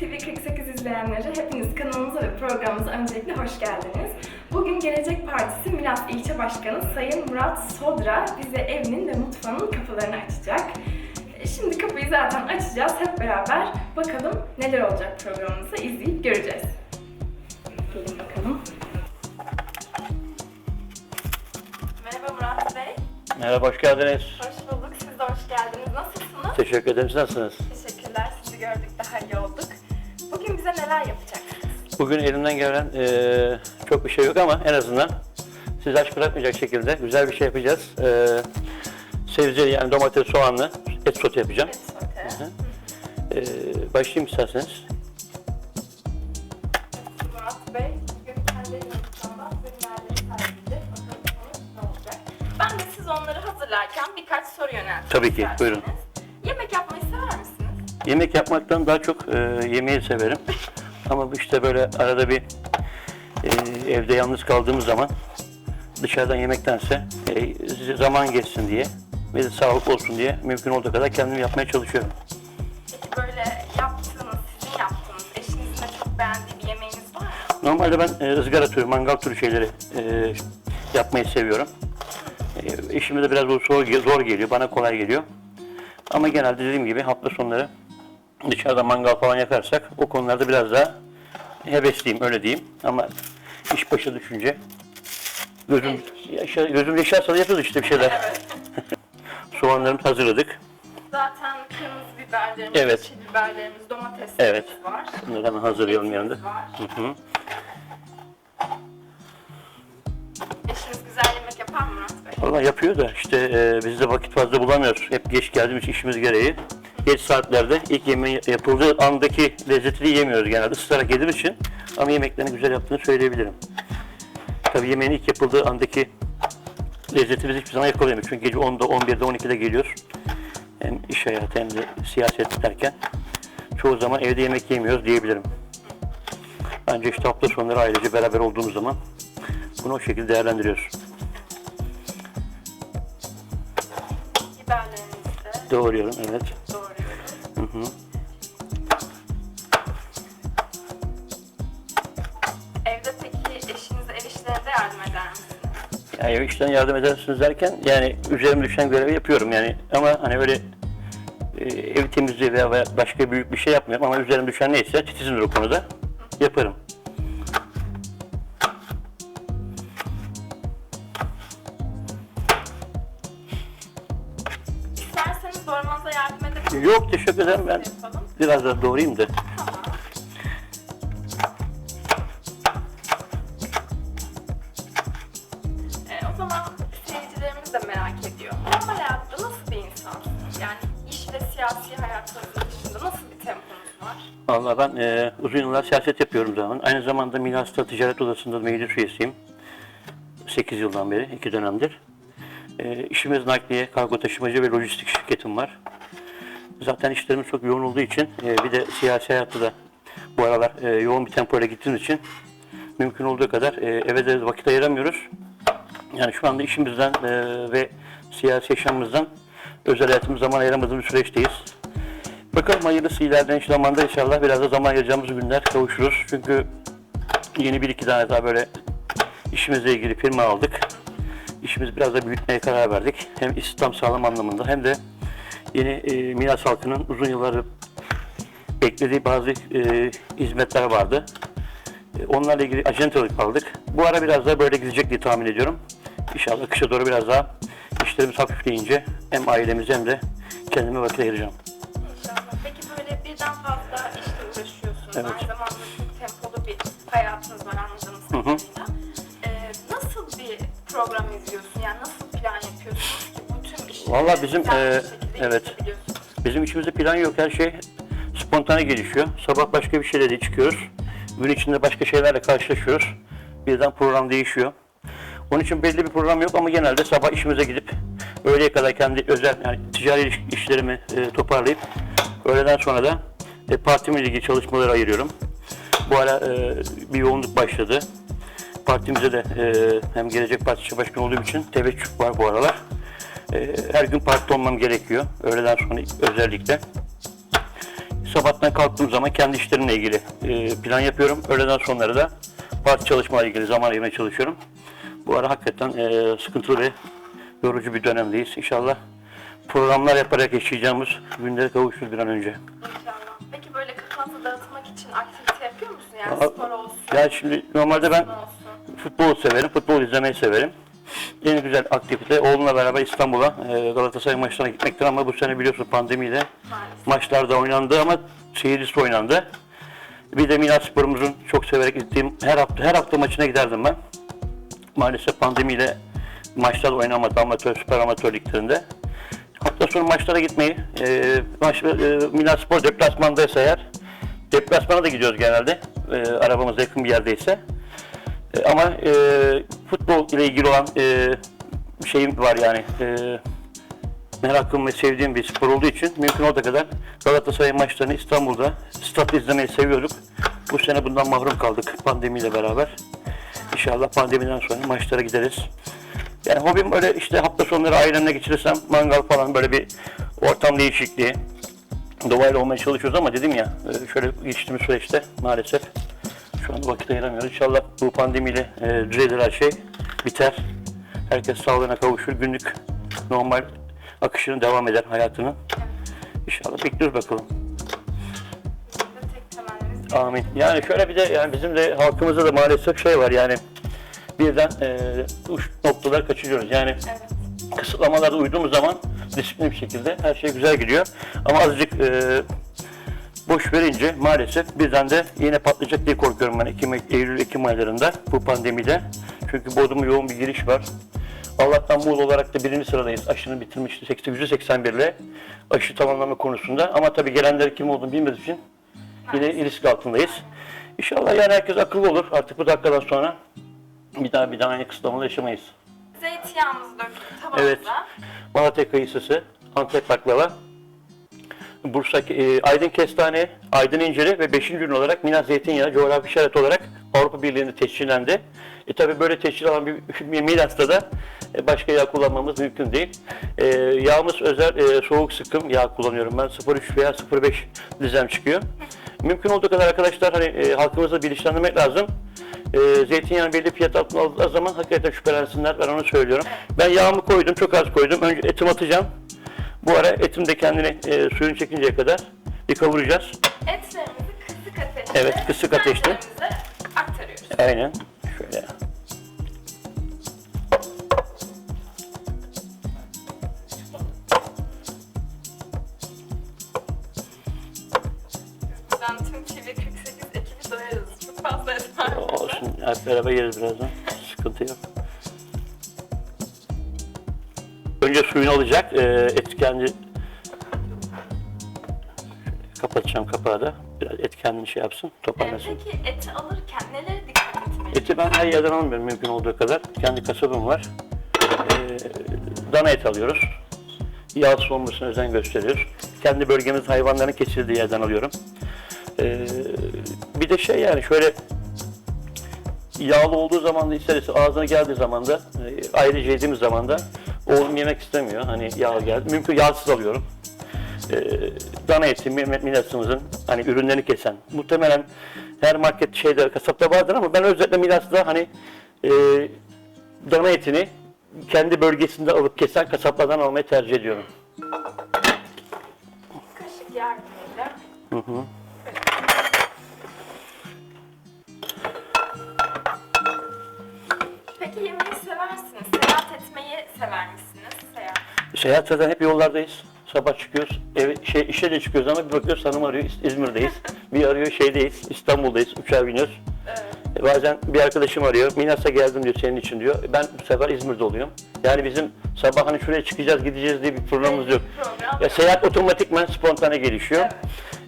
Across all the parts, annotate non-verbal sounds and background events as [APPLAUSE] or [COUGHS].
Sevgili TV48 izleyenleri, hepiniz kanalımıza ve programımıza öncelikle hoş geldiniz. Bugün Gelecek Partisi Milas İlçe Başkanı Sayın Murat Sodra bize evinin ve mutfağının kapılarını açacak. Şimdi kapıyı zaten açacağız hep beraber. Bakalım neler olacak programımızda izleyip göreceğiz. Gelin bakalım. Merhaba Murat Bey. Merhaba, hoş geldiniz. Hoş bulduk. Siz de hoş geldiniz. Nasılsınız? Teşekkür ederim. Siz nasılsınız? Teşekkürler. Sizi gördük daha iyi olduk. Bugün bize neler yapacaksınız? Bugün elimden gelen eee, çok bir şey yok ama en azından sizi aç bırakmayacak şekilde güzel bir şey yapacağız. Eee sebze yani domates, soğanlı et sote yapacağım. Et sote. Eee başlayayım isterseniz. Murat Bey, bugün kendi yumurtamdan ürünlerleri sergileyecek. Bakalım sonuç ne olacak? Ben de siz onları hazırlarken birkaç soru yönelteceğim. Tabii ki, isterseniz. buyurun. Yemek yapmaktan daha çok eee, yemeği severim. ama işte böyle arada bir eee, evde yalnız kaldığımız zaman dışarıdan yemektense eee, zaman geçsin diye ve de sağlık olsun diye mümkün olduğu kadar kendim yapmaya çalışıyorum. Peki böyle yaptığınız, sizin yaptığınız, eşinizin de çok beğendiği bir yemeğiniz var mı? Normalde ben e, ızgara türü, mangal türü şeyleri e, yapmayı seviyorum. E, eşime de biraz bu zor, zor geliyor, bana kolay geliyor. Ama genelde dediğim gibi hafta sonları dışarıda mangal falan yakarsak o konularda biraz daha hevesliyim, öyle diyeyim. Ama iş başa düşünce gözüm, yaşa, gözüm yaşarsa da yapıyoruz işte bir şeyler. Evet. [LAUGHS] Soğanlarımızı hazırladık. Zaten kırmızı biberlerimiz, Evet. yeşil biberlerimiz, domateslerimiz Evet. var. Bunları hemen hazırlayalım yanında. Hı hı. Eşiniz güzel yemek yapar mı Murat Bey? Valla yapıyor da işte e, biz de vakit fazla bulamıyoruz. Hep geç geldiğimiz işimiz gereği. Geç saatlerde ilk yemeği yapıldığı andaki lezzetini yemiyoruz genelde ısırarak yediğimiz için. Ama yemeklerini güzel yaptığını söyleyebilirim. Tabii yemeğin ilk yapıldığı andaki lezzeti biz hiçbir zaman yakalayamıyoruz. Çünkü gece 10'da, 11'de, 12'de geliyor. Hem iş hayatı hem de siyaset derken çoğu zaman evde yemek yemiyoruz diyebilirim. Ancak işte hafta sonları ailece beraber olduğumuz zaman bunu o şekilde değerlendiriyoruz. Biberlerimizi de Doğruyorum evet. doğruyoruz. Hı hı. Evde peki eşinize ev işlerinde yardım eder misiniz? Yani ev işten yardım edersiniz derken yani üzerime düşen görevi yapıyorum yani ama hani böyle e, ev temizliği veya veya başka büyük bir şey yapmıyorum ama üzerime düşen neyse titizimdir o konuda yaparım. Ederim ben Yapalım. biraz daha doğrayayım da. Tamam. Ee, o zaman seyircilerimiz de merak ediyor. Normal hayatta nasıl bir insansınız? Yani iş ve siyasi hayatınızın dışında nasıl bir temponuz var? Vallahi ben e, uzun yıllar siyaset yapıyorum zaman. Aynı zamanda Milas'ta Ticaret Odası'nda meclis üyesiyim. 8 yıldan beri, 2 dönemdir. E, işimiz nakliye, kargo taşımacı ve lojistik şirketim var. Zaten işlerimiz çok yoğun olduğu için e, bir de siyasi hayatta da bu aralar e, yoğun bir tempoyla gittiğimiz için mümkün olduğu kadar e, eve de vakit ayıramıyoruz. Yani şu anda işimizden e, ve siyasi yaşamımızdan özel hayatımız zaman ayıramadığımız süreçteyiz. Bakalım hayırlısı ilerleyen zamanda inşallah biraz da zaman ayıracağımız günler kavuşuruz. Çünkü yeni bir iki tane daha böyle işimizle ilgili firma aldık. İşimizi biraz da büyütmeye karar verdik. Hem istihdam sağlam anlamında hem de yeni e, Milas halkının uzun yıllar beklediği bazı e, hizmetler vardı. E, onlarla ilgili ajantalık aldık. Bu ara biraz daha böyle gidecek diye tahmin ediyorum. İnşallah kışa doğru biraz daha işlerimiz hafifleyince hem ailemize hem de kendime vakit ayıracağım. İnşallah. Peki böyle birden fazla işle uğraşıyorsunuz. Evet. Aynı zamanda çok tempolu bir hayatınız var anladığımız kadarıyla. Ee, nasıl bir program izliyorsun? Yani nasıl plan yapıyorsunuz ki bu tüm işleri Vallahi bizim, e, şekilde evet. Bizim içimizde plan yok. Her şey spontane gelişiyor. Sabah başka bir şeyle de çıkıyoruz. Gün içinde başka şeylerle karşılaşıyoruz. Birden program değişiyor. Onun için belli bir program yok ama genelde sabah işimize gidip öğleye kadar kendi özel yani ticari iş- işlerimi e, toparlayıp öğleden sonra da e, partimle ilgili çalışmaları ayırıyorum. Bu ara e, bir yoğunluk başladı. Partimize de e, hem Gelecek Partisi Başkanı olduğum için teveccüh var bu aralar. E, her gün partide olmam gerekiyor. Öğleden sonra özellikle. Sabah sabahtan kalktığım zaman kendi işlerimle ilgili e, plan yapıyorum. Öğleden sonları da parti çalışmalarla ilgili zaman ayırmaya çalışıyorum. Bu ara hakikaten e, sıkıntılı ve yorucu bir dönemdeyiz. İnşallah programlar yaparak yaşayacağımız günlere kavuşuruz bir an önce. İnşallah. Peki böyle kafanızı dağıtmak için aktivite yapıyor musun? Yani spor olsun, Yani şimdi normalde ben futbol severim, futbol izlemeyi severim. En güzel aktivite oğlumla beraber İstanbul'a e, Galatasaray maçlarına gitmektir ama bu sene biliyorsun pandemiyle Maalesef. maçlarda oynandı ama seyircisi oynandı. Bir de Milas Spor'umuzun çok severek gittiğim her hafta her hafta maçına giderdim ben. Maalesef pandemiyle maçlar oynamadı amatör, süper amatör liglerinde. Hafta sonu maçlara gitmeyi, e, maç, e, Milas Spor deplasmandaysa eğer, deplasmana da gidiyoruz genelde, e, arabamız yakın bir yerdeyse. E, ama e, futbol ile ilgili olan e, şeyim var yani, e, merakım ve sevdiğim bir spor olduğu için mümkün olduğu kadar Galatasaray maçlarını İstanbul'da statta izlemeyi seviyorduk. Bu sene bundan mahrum kaldık pandemiyle beraber. İnşallah pandemiden sonra maçlara gideriz. Yani hobim öyle işte hafta sonları ailemle geçirirsem mangal falan böyle bir ortam değişikliği. Doğayla olmaya çalışıyoruz ama dedim ya e, şöyle geçtiğimiz süreçte maalesef şu anda vakit ayıramıyoruz. İnşallah bu pandemiyle e, düzelir her şey biter. Herkes sağlığına kavuşur. Günlük normal akışını devam eder hayatının. İnşallah bekliyoruz bakalım. Amin. Yani şöyle bir de yani bizim de halkımızda da maalesef şey var yani birden e, uç noktalar kaçırıyoruz. Yani Evet. kısıtlamalara uyduğumuz zaman disiplinli bir şekilde her şey güzel gidiyor. Ama azıcık e, boş verince maalesef birden de yine patlayacak diye korkuyorum ben Ekim, Eylül-Ekim aylarında bu pandemide. Çünkü Bodrum'a yoğun bir giriş var. Allah'tan Muğla olarak da birinci sıradayız. Aşının bitirmişti 881 ile aşı tamamlama konusunda. Ama tabii gelenler kim olduğunu bilmediğimiz için yine risk altındayız. İnşallah yani herkes akıllı olur artık bu dakikadan sonra. Bir daha bir daha aynı kısıtlamalı yaşamayız. Zeytinyağımızı döktük tavamıza. Evet. Malatya kayısısı, Antep baklava, Bursa, e, Aydın kestane, Aydın inciri ve 5. ürün olarak Minas zeytinyağı coğrafi işaret olarak Avrupa Birliği'nde tescillendi. E tabi böyle tescil alan bir, bir Milas'ta da e, başka yağ kullanmamız mümkün değil. E, yağımız özel e, soğuk sıkım yağ kullanıyorum ben 0.3 veya 0.5 dizem çıkıyor. Mümkün olduğu kadar arkadaşlar hani e, halkımızı bilinçlendirmek lazım. E, zeytinyağını belli fiyat altına aldığı zaman hakikaten şüphelensinler ben onu söylüyorum. Ben yağımı koydum çok az koydum. Önce etim atacağım. Bu ara etim de kendini e, suyunu çekinceye kadar bir kavuracağız. Etlerimizi kısık ateşte, Evet, kısık ateşte. aktarıyoruz. Aynen. Şöyle. Buradan tüm TV 48 ekibi doyarız. Çok fazla et var. burada. Olsun. Hep beraber yeriz birazdan. Sıkıntı yok. Suyunu alacak. E, et kendi Şöyle kapatacağım kapağı da. Biraz et kendini şey yapsın, Ee, toparlasın. Peki eti alırken nelere dikkat etmeliyiz? Eti ben her yerden almıyorum mümkün olduğu kadar. Kendi kasabım var. Ee, dana et alıyoruz. Yağsız olmasına özen gösteriyoruz. Kendi bölgemizin hayvanların kesildiği yerden alıyorum. Ee, bir de şey yani şöyle yağlı olduğu zaman da ister ağzına geldiği zaman da e, ayrıca yediğimiz zaman da oğlum yemek istemiyor. Hani yağ geldi. Mümkün yağsız alıyorum. Ee, dana eti Milas'ımızın hani ürünlerini kesen. Muhtemelen her market şeyde kasapta vardır ama ben özellikle Milas'ta hani e, dana etini kendi bölgesinde alıp kesen kasaplardan almayı tercih ediyorum. Kaşık yardımıyla. Hı hı. Peki yemeği seversiniz. Etmeyi sever misiniz? Seyahat. Seyahat zaten hep yollardayız. Sabah çıkıyoruz, eve, şey, işe de çıkıyoruz ama bir bakıyoruz hanım arıyor İz- İzmir'deyiz. [LAUGHS] bir arıyor şeydeyiz, İstanbul'dayız, uçağa biniyoruz. Evet. E, Bazen bir arkadaşım arıyor, Milas'a geldim diyor senin için diyor. Ben bu sefer İzmir'de oluyorum. Yani bizim sabah hani şuraya çıkacağız, gideceğiz diye bir programımız yok. Program Ya seyahat otomatikman spontane gelişiyor. Evet.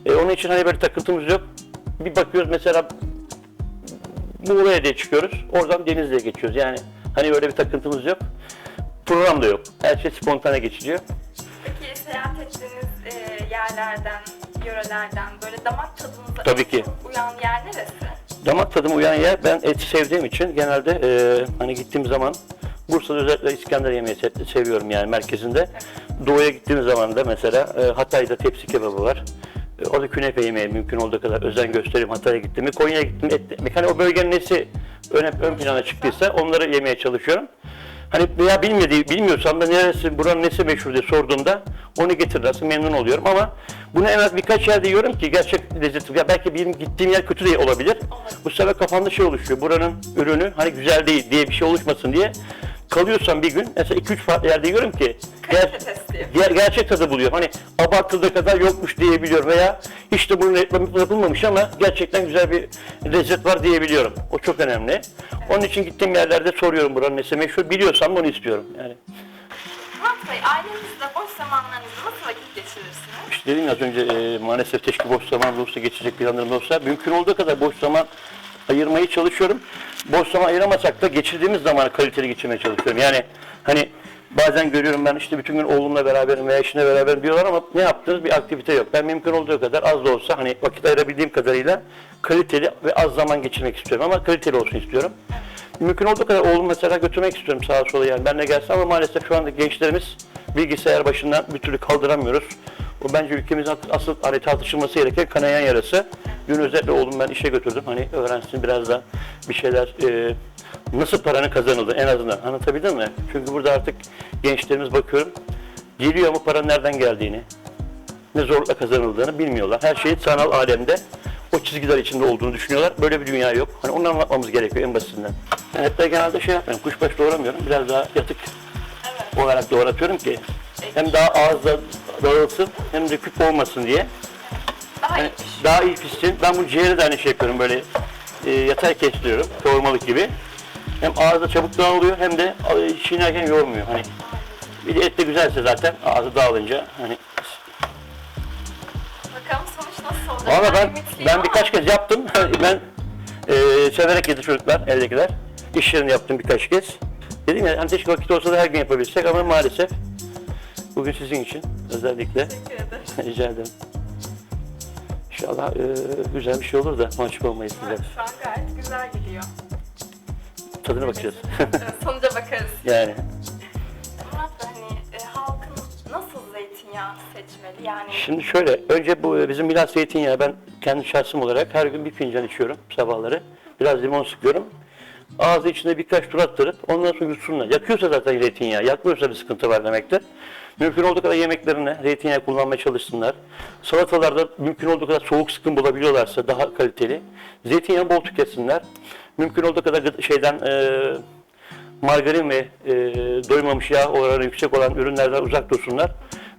E, onun için hani böyle takıntımız yok. Bir bakıyoruz mesela Muğla'ya diye çıkıyoruz. Oradan Denizli'ye geçiyoruz. Yani hani öyle bir takıntımız yok. Program da yok. Her şey spontane geçiyor. Peki seyahat ettiğiniz e, yerlerden, yörelerden böyle damak tadınıza Tabii ki. uyan yer neresi? Damak tadıma uyan yer ben eti sevdiğim için genelde e, hani gittiğim zaman Bursa'da özellikle İskender yemeği se- seviyorum yani merkezinde. Doğuya gittiğim zaman da mesela e, Hatay'da tepsi kebabı var. E, Orada künefe yemeye mümkün olduğu kadar özen göstereyim. Hatay'a gittim mi, Konya'ya gittim mi, hani o bölgenin nesi ön, ön plana çıktıysa onları yemeye çalışıyorum. Hani veya bilmediği, bilmiyorsam da neresi, buranın nesi meşhur diye sorduğumda onu getirirlerse memnun oluyorum ama bunu en az birkaç yerde yiyorum ki gerçek lezzeti, ya belki benim gittiğim yer kötü de olabilir. Bu sefer kafamda şey oluşuyor, buranın ürünü hani güzel değil diye bir şey oluşmasın diye kalıyorsam bir gün mesela 2-3 farklı yerde yiyorum ki ger-. Diğer gerçek tadı buluyorum. Hani abartıldığı kadar yokmuş diyebiliyorum veya hiç de bunun reklamı yapılmamış ama gerçekten güzel bir lezzet var diyebiliyorum. O çok önemli. Onun için gittiğim yerlerde soruyorum buranın nesi meşhur. Biliyorsam onu istiyorum. Yani Murat Bey, ailenizle boş zamanlarınızda nasıl vakit geçirirsiniz? işte dedim ya az önce e, maalesef keşke boş zaman olsa geçecek planlarım olsa. Mümkün olduğu kadar boş zaman ayırmaya çalışıyorum. Boş zaman ayıramasak da geçirdiğimiz zamanı kaliteli geçirmeye çalışıyorum. Yani hani bazen görüyorum ben işte bütün gün oğlumla beraberim veya eşimle beraberim diyorlar ama ne yaptığınız bir aktivite yok. Ben mümkün olduğu kadar az da olsa hani vakit ayırabildiğim kadarıyla kaliteli ve az zaman geçirmek istiyorum ama kaliteli olsun istiyorum. Mümkün olduğu kadar oğlumu mesela götürmek istiyorum sağa sola yani benle gelsin ama maalesef şu anda gençlerimiz bilgisayar başından bir türlü kaldıramıyoruz. O bence ülkemizin asıl hani tartışılması gereken kanayan yarası. Dün özellikle oğlum ben işe götürdüm. Hani öğrensin biraz da bir şeyler e, nasıl paranın kazanıldı en azından anlatabildim mi? Çünkü burada artık gençlerimiz bakıyorum geliyor ama paranın nereden geldiğini, ne zorlukla kazanıldığını bilmiyorlar. Her şey sanal alemde o çizgiler içinde olduğunu düşünüyorlar. Böyle bir dünya yok. Hani onu anlatmamız gerekiyor en basitinden. Ben hatta genelde şey yapmıyorum, kuşbaşı doğramıyorum. Biraz daha yatık olarak doğratıyorum ki hem daha ağızda dağılsın hem de küp olmasın diye. Daha Yani iyi pişiyor. daha iyi pişsin. Ben bu ciğeri de aynı şey yapıyorum böyle e, yatay kestiriyorum kavurmalık gibi. Hem ağızda çabuk dağılıyor hem de e, çiğnerken yormuyor. Hani bir de et de güzelse zaten ağzı dağılınca hani Bakalım sonuç nasıl olacak? Valla ben ben birkaç kez yaptım. [LAUGHS] ben e, severek yedi çocuklar, evdekiler. İş yerini yaptım birkaç kez. Dedim ya hani keşke vakit olsa da her gün yapabilsek ama maalesef bugün sizin için özellikle [LAUGHS] rica ederim. İnşallah e, güzel bir şey olur da mahcup olmayız sizler. Şu an gayet güzel gidiyor. Tadına bakacağız. [LAUGHS] Sonuca bakarız. [LAUGHS] yani. Murat hani e, halkın nasıl zeytinyağı seçmeli? Yani Şimdi şöyle, önce bu e, bizim Milas zeytinyağı ben kendi şahsım olarak her gün bir fincan içiyorum sabahları. Biraz limon sıkıyorum. Ağzı içinde birkaç tur attırıp ondan sonra yutsunlar. Yakıyorsa zaten zeytinyağı, yakmıyorsa bir sıkıntı var demektir. Mümkün olduğu kadar yemeklerine zeytinyağı kullanmaya çalışsınlar. Salatalarda mümkün olduğu kadar soğuk sıkım bulabiliyorlarsa daha kaliteli. Zeytinyağı bol tüketsinler. Mümkün olduğu kadar şeyden e, margarin ve e, doymamış yağ oranı yüksek olan ürünlerden uzak dursunlar.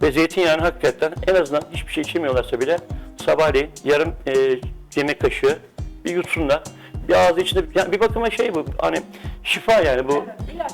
Ve zeytinyağını hakikaten en azından hiçbir şey içemiyorlarsa bile sabahleyin yarım e, yemek kaşığı bir yutsunlar. Bir ağzı içinde yani bir bakıma şey bu hani şifa yani bu. evet, ilaç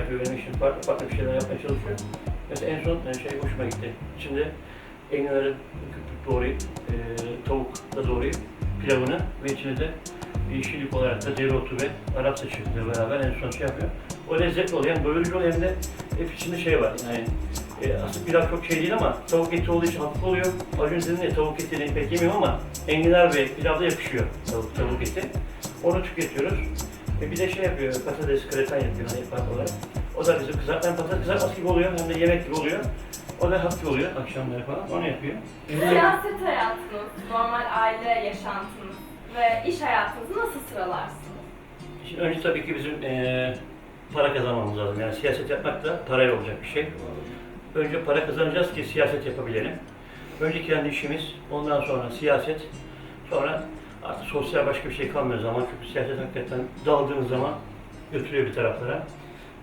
yapıyor benim işim farklı farklı bir şeyler yapmaya çalışıyor. Mesela en son şey hoşuma gitti. İçinde enginarı doğrayıp, e, tavuk da doğrayıp pilavını ve içine de yeşillik olarak da dereotu ve Arap saçıyla beraber en son şey yapıyor. O lezzetli oluyor. Hem doyurucu oluyor hem de hep içinde şey var. Yani e, aslında pilav çok şey değil ama tavuk eti olduğu için hafif oluyor. Acun senin de tavuk etini pek yemiyorum ama enginar ve pilavda yakışıyor tavuk, tavuk eti. Onu tüketiyoruz. E bir de şey yapıyor, patates kretan yapıyor hani farklı olarak. O da bizim kızart, hem patates kızartması gibi oluyor hem de yemek gibi oluyor. O da hafif oluyor akşamları falan, onu yapıyor. Siyaset hayatınız, normal aile yaşantınız ve iş hayatınızı nasıl sıralarsınız? Şimdi önce tabii ki bizim eee, para kazanmamız lazım. Yani siyaset yapmak da parayla olacak bir şey. Önce para kazanacağız ki siyaset yapabilelim. Önce kendi işimiz, ondan sonra siyaset, sonra artık sosyal başka bir şey kalmıyor zaman. Çünkü siyaset hakikaten daldığınız zaman götürüyor bir taraflara.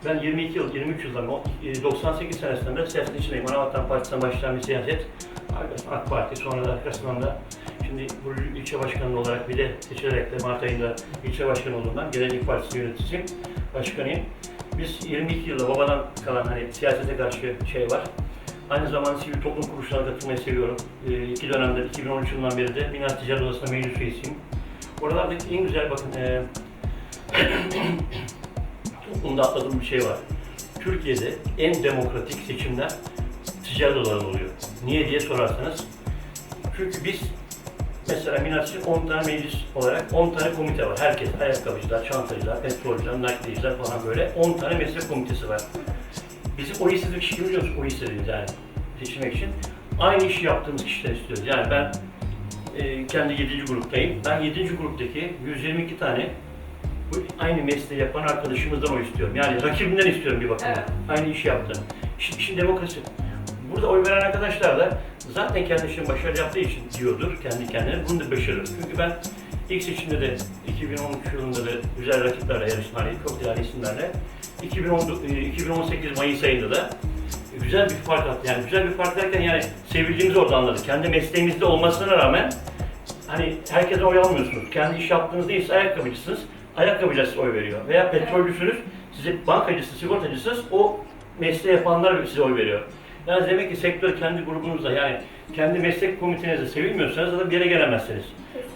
Ben 22 yıl, 23 yıldan, o, e, 98 senesinden beri siyaset içindeyim. Anavatan Partisi'nden başlayan bir siyaset. Arkasından AK Parti, sonra da arkasından da şimdi bu ilçe başkanı olarak bir de seçilerek de Mart ayında ilçe başkanı oldum ben. Gelecek Partisi yöneticisiyim, başkanıyım. Biz 22 yılda babadan kalan hani siyasete karşı şey var. Aynı zamanda sivil toplum kuruluşlarına katılmayı seviyorum. Ee, iki dönemde 2013 yılından beri de Minas Ticaret Odası'nda meclis üyesiyim. Oralardaki en güzel bakın e, [COUGHS] toplumda atladığım bir şey var. Türkiye'de en demokratik seçimler ticaret odalarında oluyor. Niye diye sorarsanız. Çünkü biz mesela Minas için 10 tane meclis olarak 10 tane komite var. Herkes, ayakkabıcılar, çantacılar, petrolcüler, nakliyeciler falan böyle 10 tane meslek komitesi var. Bizim o istediğimiz kişi? O istediğimiz yani seçilmek için. Aynı işi yaptığımız kişiler istiyoruz. Yani ben e, kendi 7. gruptayım. Ben 7. gruptaki 122 tane bu aynı mesleği yapan arkadaşımızdan o istiyorum. Yani rakibimden istiyorum bir bakıma. Evet. Aynı işi yaptı. İşin, işin demokrasi. Burada oy veren arkadaşlar da zaten kendi işini başarılı yaptığı için diyordur kendi kendine. Bunu da başarır. Çünkü ben ilk seçimde de 2013 yılında da güzel rakiplerle yarıştım. Hani çok değerli isimlerle. 2010, e, 2018 Mayıs ayında da güzel bir fark attı. Yani güzel bir fark derken yani sevildiğimizi orada anladık. Kendi mesleğimizde olmasına rağmen hani herkese oy almıyorsunuz. Kendi iş yaptığınız değilse ayakkabıcısınız. Ayakkabıcılar size oy veriyor. Veya petrolcüsünüz, size bankacısı, sigortacısınız. O mesleği yapanlar size oy veriyor. Yani demek ki sektör kendi grubunuzda yani kendi meslek komitenizde sevilmiyorsanız da bir yere gelemezsiniz.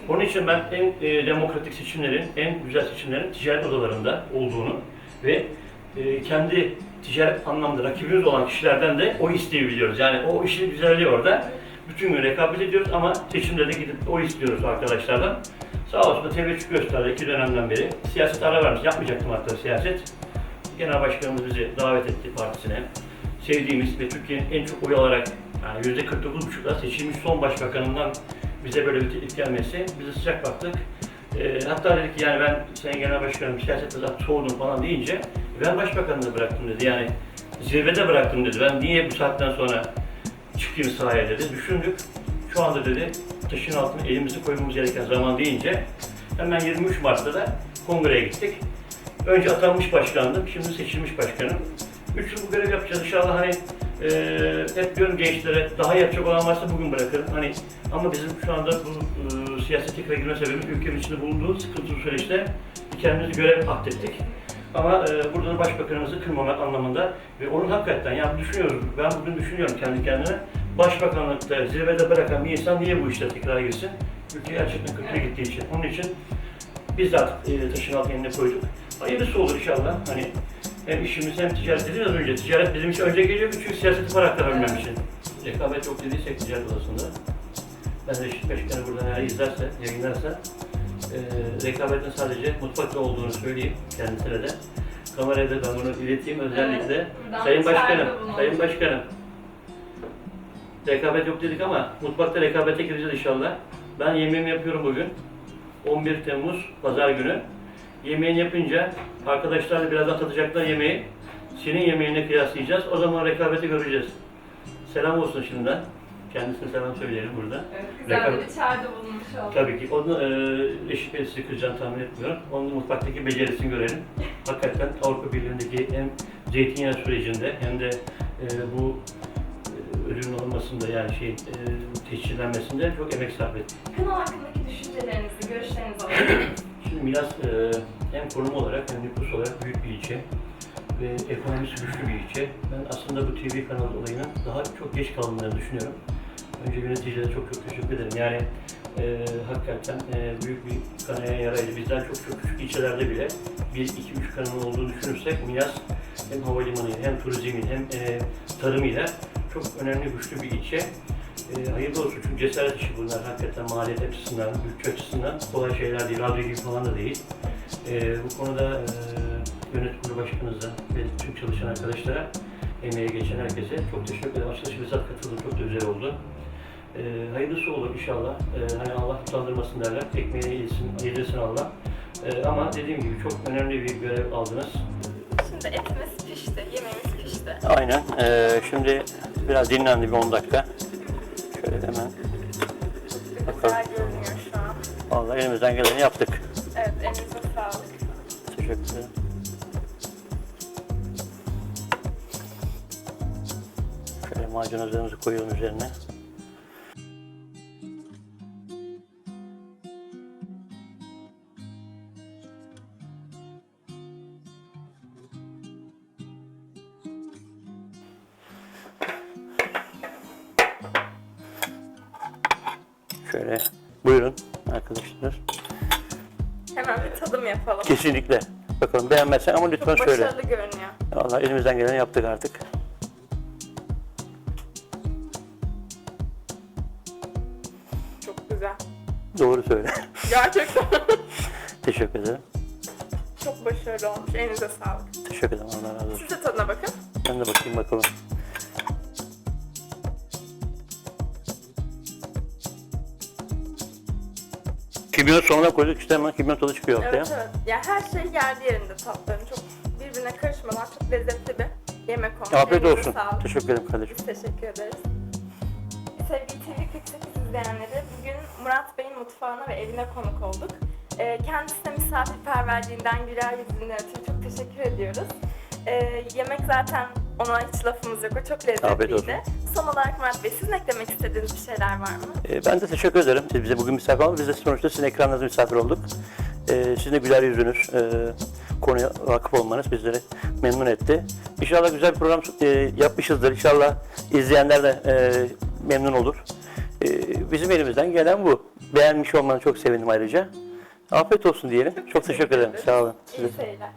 Onun için ben en e, demokratik seçimlerin, en güzel seçimlerin ticaret odalarında olduğunu ve e, kendi ticaret anlamda rakibimiz olan kişilerden de o isteği biliyoruz. Yani o işin güzelliği orada. Bütün gün rekabet ediyoruz ama seçimde de gidip o istiyoruz arkadaşlardan. Sağ olsun da teveccüh gösterdi iki dönemden beri. Siyaset ara vermiş. Yapmayacaktım hatta siyaset. Genel başkanımız bizi davet etti partisine. Sevdiğimiz ve Türkiye'nin en çok oy alarak yani yüzde 49,5'la seçilmiş son başbakanından bize böyle bir teklif gelmesi bize sıcak baktık. Ee, hatta dedik ki yani ben Sayın Genel Başkanım siyasette zaten soğudum falan deyince ben başbakanlığı bıraktım dedi. Yani zirvede bıraktım dedi. Ben niye bu saatten sonra çıkayım sahaya dedi. Düşündük. Şu anda dedi taşın altına elimizi koymamız gereken zaman deyince hemen 23 Mart'ta da kongreye gittik. Önce atanmış başkandım, şimdi seçilmiş başkanım. Üç yıl bu görev yapacağız inşallah hani eee hep diyorum gençlere daha yapacak olan varsa bugün bırakırım. Hani ama bizim şu anda bu eee siyasi tekrar girme sebebimiz ülkenin içinde bulunduğu sıkıntılı süreçte kendimizi görev aktettik. Ama eee burada da başbakanımızı kırmamak anlamında ve onun hakikaten yani düşünüyoruz, ben bugün düşünüyorum kendi kendime. Başbakanlıkta zirvede bırakan bir insan niye bu işe tekrar girsin? Ülke gerçekten kötüye gittiği için. Onun için bizzat e, taşın altına eline koyduk. Hayırlısı olur inşallah. Hani hem işimiz hem ticaret dediniz az önce. Ticaret bizim için önce geliyor çünkü siyaseti para aktarabilmem için. Rekabet yok dediysek ticaret odasında. Ben de Reşit Başkanı buradan eğer izlerse, yayınlarsa e, rekabetin sadece mutfakta olduğunu söyleyeyim kendisine de. Kameraya da ben bunu ileteyim özellikle. Evet, Sayın Başkanım. Sayın Başkanım. Rekabet yok dedik ama mutfakta rekabete gireceğiz inşallah. Ben yemeğimi yapıyorum bugün. 11 Temmuz Pazar günü. Yemeğini yapınca arkadaşlar da birazdan tadacaklar yemeği. Senin yemeğine kıyaslayacağız. O zaman rekabeti göreceğiz. Selam olsun şimdiden. Kendisine selam söyleyelim burada. Evet, güzel Rekabet- bir çağrıda bulunmuş olduk. Tabii ki. Onu e, eşit sizi kıracağını tahmin etmiyorum. Onun mutfaktaki becerisini görelim. Hakikaten Avrupa Birliği'ndeki hem zeytinyağı sürecinde hem de e, bu e, ürün alınmasında yani şey e, teşhirlenmesinde çok emek sarf etti. Kanal hakkındaki düşüncelerinizi, görüşlerinizi alalım. [CLEARS THROAT] Şimdi Milas e, hem konum olarak hem nüfus olarak büyük bir ilçe ve ekonomisi güçlü bir ilçe. Ben aslında bu TV kanalı olayının daha çok geç kaldığını düşünüyorum. Önce yöneticilere çok çok teşekkür ederim. Yani e, hakikaten e, büyük bir kanaya yaraydı. Bizden çok çok küçük ilçelerde bile bir, iki, üç kanalın olduğunu düşünürsek Milas hem havalimanıyla hem turizmin hem e, tarımıyla çok önemli güçlü bir ilçe. E, hayırlı olsun çünkü cesaret işi bunlar hakikaten maliyet açısından, bütçe açısından kolay şeyler değil, radyo gibi falan da değil. E, bu konuda e, yönetim kurulu başkanınıza ve tüm çalışan arkadaşlara, emeğe geçen herkese çok teşekkür ederim. Açılışı bizzat katıldım, çok da güzel oldu. E, hayırlısı olur inşallah. E, hani Allah utandırmasın derler, ekmeğini yedirsin, yedirsin Allah. E, ama dediğim gibi çok önemli bir görev aldınız. Şimdi etimiz pişti, yemeğimiz pişti. Aynen. Ee, şimdi biraz dinlendi bir 10 dakika. Şöyle hemen. Bakalım. Güzel görünüyor şu an. Vallahi elimizden geleni yaptık. Evet, elinize sağlık. Teşekkür ederim. Şöyle maydanozularımızı koyuyorum üzerine. Bakalım beğenmezsen ama lütfen Çok söyle. başarılı görünüyor. Vallahi elimizden geleni yaptık artık. Çok güzel. Doğru söyle. Gerçekten. [LAUGHS] Teşekkür ederim. Çok başarılı olmuş. Elinize sağlık. Teşekkür ederim. Allah razı olsun. Siz de tadına bakın. Ben de bakayım bakalım. Kimyon sonuna koyduk işte hemen kimyon tadı çıkıyor ortaya. Evet evet. Yani her şey yerli yerinde tatların. Çok birbirine karışmadan çok lezzetli bir yemek olmuş. Afiyet Elinize olsun. Sağlık. Teşekkür ederim kardeşim. Biz teşekkür ederiz. Sevgili TV48 izleyenleri, bugün Murat Bey'in mutfağına ve evine konuk olduk. Ee, kendisine misafirperverliğinden, güler yüzünden ötürü çok teşekkür ediyoruz. Ee, yemek zaten ona hiç lafımız yok, o çok Afiyet olsun. lezzetliydi. Son olarak Murat Bey, sizin eklemek istediğiniz bir şeyler var mı? Ee, ben de teşekkür ederim. Siz bize bugün misafir oldunuz. Biz de sonuçta sizin ekranınızda misafir olduk. Ee, sizin de güler yüzünüz, e, konuya vakıf olmanız bizleri memnun etti. İnşallah güzel bir program e, yapmışızdır. İnşallah izleyenler de e, memnun olur. E, bizim elimizden gelen bu. Beğenmiş olmanı çok sevindim ayrıca. Afiyet olsun diyelim. Çok teşekkür ederim. Sağ olun. İyi seyirler.